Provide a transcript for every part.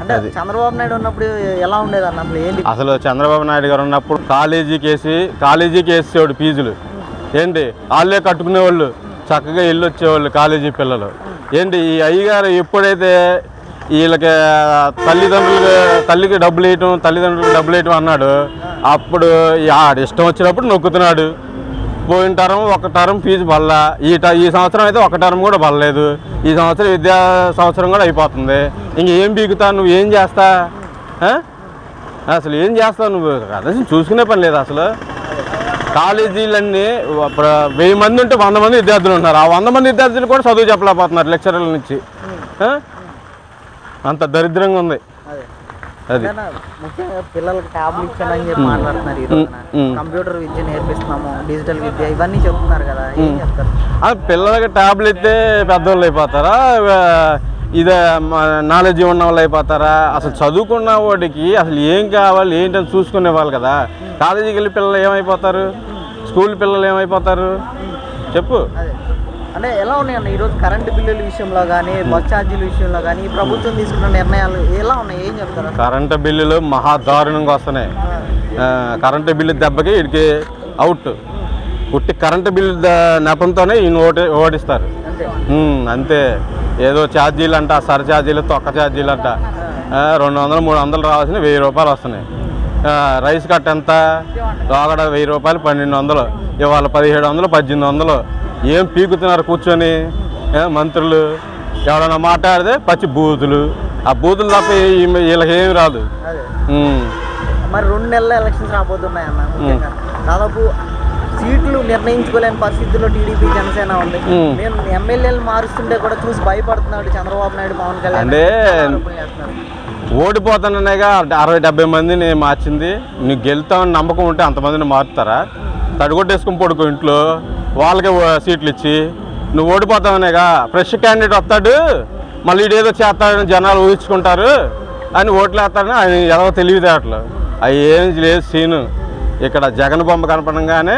అంటే చంద్రబాబు నాయుడు ఉన్నప్పుడు ఎలా ఉండేది అన్న అసలు ఏంటి? అసలు చంద్రబాబు నాయుడు గారు ఉన్నప్పుడు కాలేజీకి వేసి కాలేజీకి వేసేవాడు ఫీజులు. ఏంటి? వాళ్ళే కట్టుకునేవాళ్ళు చక్కగా వెళ్ళి వచ్చేవాళ్ళు కాలేజీ పిల్లలు. ఏంటి? ఈ అయ్యగారు ఎప్పుడైతే వీళ్ళకి తల్లిదండ్రులు తల్లికి డబ్బులు వేయటం తల్లిదండ్రులకు డబ్బులు వేయటం అన్నాడు అప్పుడు ఆడ ఇష్టం వచ్చినప్పుడు నొక్కుతున్నాడు. పోయిన టర్మ్ ఒక టర్మ్ ఫీజు బల్ల ఈ ట ఈ సంవత్సరం అయితే ఒక టర్మ్ కూడా బల్లలేదు ఈ సంవత్సరం విద్యా సంవత్సరం కూడా అయిపోతుంది. ఇంక ఏం బీగుతా నువ్వు ఏం చేస్తా? అసలు ఏం చేస్తావు నువ్వు? అసలు చూసుకునే పని లేదు అసలు. కాలేజీలన్నీ వెయ్యి మంది ఉంటే వంద మంది విద్యార్థులు ఉన్నారు. ఆ వంద మంది విద్యార్థులు కూడా చదువు చెప్పలేకపోతున్నారు లెక్చరర్ల నుంచి. అంత దరిద్రంగా ఉంది. ముఖ్యంగా పిల్లలకి ట్యాబ్లు ఇచ్చానని చెప్పి మాట్లాడుతున్నారు ఈ రోజున. మ్. కంప్యూటర్ విద్య నేర్పిస్తున్నాము డిజిటల్ విద్య ఇవన్నీ చెప్తున్నారు కదా ఏం చెప్తారు? పిల్లలకి టాబ్లెట్ ఇస్తే పెద్దవాళ్ళు అయిపోతారా ఇదే నాలెడ్జ్ ఉన్న వాళ్ళు అయిపోతారా? అసలు చదువుకున్న వాడికి అసలు ఏం కావాలి ఏంటని చూసుకునే వాళ్ళు కదా. కాలేజీకి వెళ్ళి పిల్లలు ఏమైపోతారు? స్కూల్ పిల్లలు ఏమైపోతారు? చెప్పు. అంటే ఎలా ఉన్నాయన్న? ఈరోజు కరెంటు బిల్లుల విషయంలో కానీ బస్ ఛార్జీల విషయంలో కానీ ఈ ప్రభుత్వం తీసుకున్న నిర్ణయాలు ఎలా ఉన్నాయి? ఏం చెప్తారు? కరెంటు బిల్లులు మహా దారుణంగా వస్తున్నాయి. కరెంటు బిల్లు దెబ్బకి వీడికి అవుట్. పుట్టి కరెంటు బిల్లు నెపంతోనే ఈయన ఓటి ఓడిస్తారు. అంతే. ఏదో ఛార్జీలు అంట సర ఛార్జీలు తొక్క ఛార్జీలు అంట రెండు వందలు మూడు వందలు రావాల్సిన వెయ్యి రూపాయలు వస్తున్నాయి. రైస్ కట్ ఎంత లోగడ వెయ్యి రూపాయలు పన్నెండు వందలు ఇవాళ పదిహేడు వందలు పద్దెనిమిది వందలు ఏం పీకుతున్నారు కూర్చొని? ఏ, మంత్రులు ఎవరైనా మాట్లాడితే పచ్చి బూతులు. ఆ బూతులు తప్ప వీళ్ళకి ఏమి రాదు. మరి రెండు నెలల ఎలక్షన్స్ రాబోతున్నాయన్న దాదాపు సీట్లు నిర్ణయించుకోలేని పరిస్థితుల్లో టీడీపీ జనసేన ఉంది. మ్మ్. మేము ఎమ్మెల్యేలు మారుస్తుంటే కూడా చూసి భయపడుతున్నాడు చంద్రబాబు నాయుడు పవన్ కళ్యాణ్ అంటే. ఓడిపోతాననేగా అరవై డెబ్బై మందిని మార్చింది. నీకు గెలుతామని నమ్మకం ఉంటే అంతమందిని మారుతారా? తడిగొట్టేసుకుని పడుకో ఇంట్లో. వాళ్ళకే సీట్లు ఇచ్చి నువ్వు ఓడిపోతావనేగా ఫ్రెష్ క్యాండిడేట్ వస్తాడు మళ్ళీ ఇదేదో చేస్తాడని జనాలు ఊహించుకుంటారు అని ఓట్లు వేస్తాడని ఆయన ఎదవ తెలివితేటలు. అవి ఏం లేదు సీను. ఇక్కడ జగన్ బొమ్మ కనపడంగానే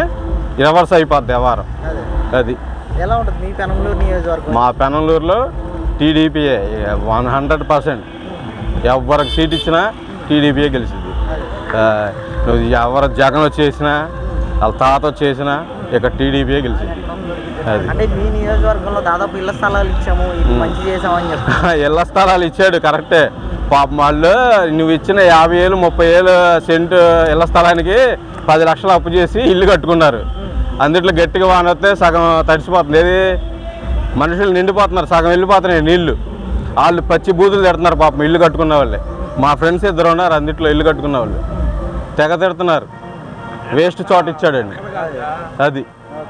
రివర్స్ అయిపోద్ది వ్యవహారం. అదే. ఎలా ఉంటుంది మీ పెనంలూరు నియోజకవర్గం? మా పెనంలూరులో టీడీపీఏ వన్ హండ్రెడ్ పర్సెంట్. ఎవరికి సీట్ ఇచ్చినా టీడీపీఏ గెలిచింది నువ్వు ఎవరు జగన్ వచ్చేసినా వాళ్ళ తాత వచ్చేసినా ఇక టీడీపీఏ గెలిచింది. అది. అంటే మీ నియోజకవర్గంలో దాదాపు ఇళ్ళ స్థలాలు ఇచ్చాము మంచి చేసామని చెప్తారు ఇళ్ళ స్థలాలు ఇచ్చాడు కరెక్టే. పాపం వాళ్ళు నువ్వు ఇచ్చిన యాభై ఏళ్ళు ముప్పై ఏళ్ళు సెంటు ఇళ్ళ స్థలానికి పది లక్షలు అప్పు చేసి ఇల్లు కట్టుకున్నారు. అందుట్లో గట్టిగా వాన వస్తే సగం తడిసిపోతుంది. ఏది? మనుషులు నిండిపోతున్నారు సగం వెళ్ళిపోతున్నాయి నీళ్ళు. వాళ్ళు పచ్చి బూతులు తిడుతున్నారు పాపం ఇల్లు కట్టుకున్న వాళ్ళే. మా ఫ్రెండ్స్ ఇద్దరు ఉన్నారు అందుట్లో ఇల్లు కట్టుకున్న వాళ్ళు. తెగ తిడుతున్నారు. వేస్ట్ చోట ఇచ్చాడండి. అది.